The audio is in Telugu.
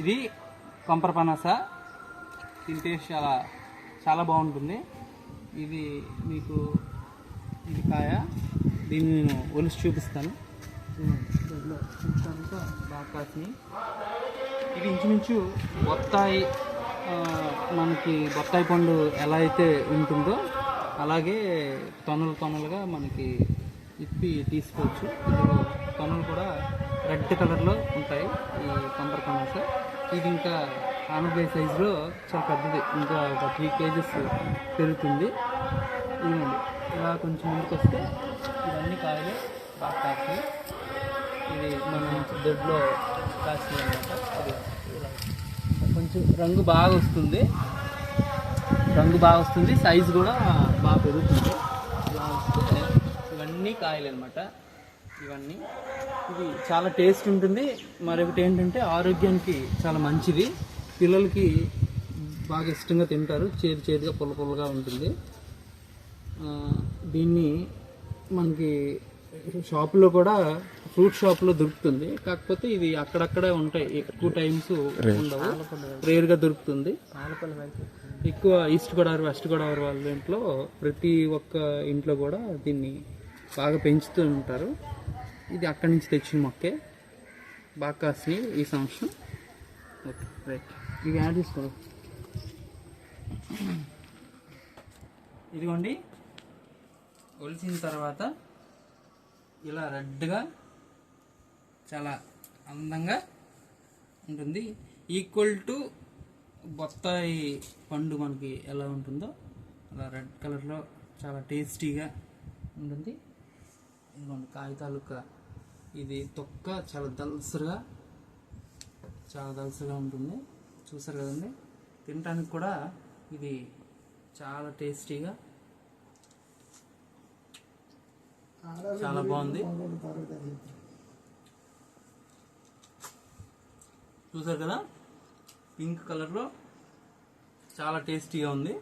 ఇది కొంపర పనస. దీని టేస్ట్ చాలా చాలా బాగుంటుంది. ఇది మీకు ఇది కాయ. దీన్ని నేను ఒలిసి చూపిస్తాను. దీంట్లో బాగా కాసినాయి ఇది ఇంచుమించు బొత్తాయి మనకి బొత్తాయి పండు ఎలా అయితే ఉంటుందో అలాగే తొనలు తొనలుగా మనకి ఇప్పి తీసుకోవచ్చు. ఇందులో తొనలు కూడా రెడ్ కలర్లో ఉంటాయి ఈ కొంపర కమాస్ ఇది ఇంకా ఆనపకాయ సైజులో చాలా పెద్దది. ఇంకా ఒక త్రీ కేజెస్ పెరుగుతుంది. ఇదిగోండి. ఇలా కొంచెం ముందుకు వస్తే ఇవన్నీ కాయలు బాగా కాస్తాయి. ఇది మన దొడ్లో కాస్తుంది అనమాట కొంచెం రంగు బాగా వస్తుంది. రంగు బాగా వస్తుంది. సైజు కూడా బాగా పెరుగుతుంది. ఇలా వస్తే ఇవన్నీ కాయలు అనమాట ఇవన్నీ. ఇది చాలా టేస్ట్ ఉంటుంది. మరొకటి ఏంటంటే ఆరోగ్యానికి చాలా మంచిది. పిల్లలకి బాగా ఇష్టంగా తింటారు. చేదు చేదుగా పుల్ల పుల్లగా ఉంటుంది. ఆ, దీన్ని మనకి షాపులో కూడా ఫ్రూట్ షాప్లో దొరుకుతుంది. కాకపోతే ఇది అక్కడక్కడే ఉంటాయి. ఎక్కువ టైమ్స్ ఉండవు. రేర్గా దొరుకుతుంది. ఎక్కువ ఈస్ట్ గోదావరి వెస్ట్ గోదావరి వాళ్ళ ఇంట్లో ప్రతి ఒక్క ఇంట్లో కూడా దీన్ని బాగా పెంచుతూ ఉంటారు. ఇది అక్కడి నుంచి తెచ్చిన మొక్కే. బాగా కాసినాయి ఈ సంవత్సరం. Okay right. ఇవి యాడ్ చేసుకోవాలి ఇదిగోండి. ఒలిచిన తర్వాత ఇలా రెడ్గా చాలా అందంగా ఉంటుంది. ఈక్వల్ టు బొత్తాయి పండు మనకి ఎలా ఉంటుందో అలా రెడ్ కలర్లో చాలా టేస్టీగా ఉంటుంది. ఇదిగోండి కాగితాలు తాలూకా ఇది తొక్క చాలా దల్సరుగా చాలా దల్సరుగా ఉంటుంది. చూసారు కదండి? తినడానికి కూడా ఇది చాలా టేస్టీగా చాలా బాగుంది. చూసారు కదా? పింక్ కలర్లో చాలా టేస్టీగా ఉంది.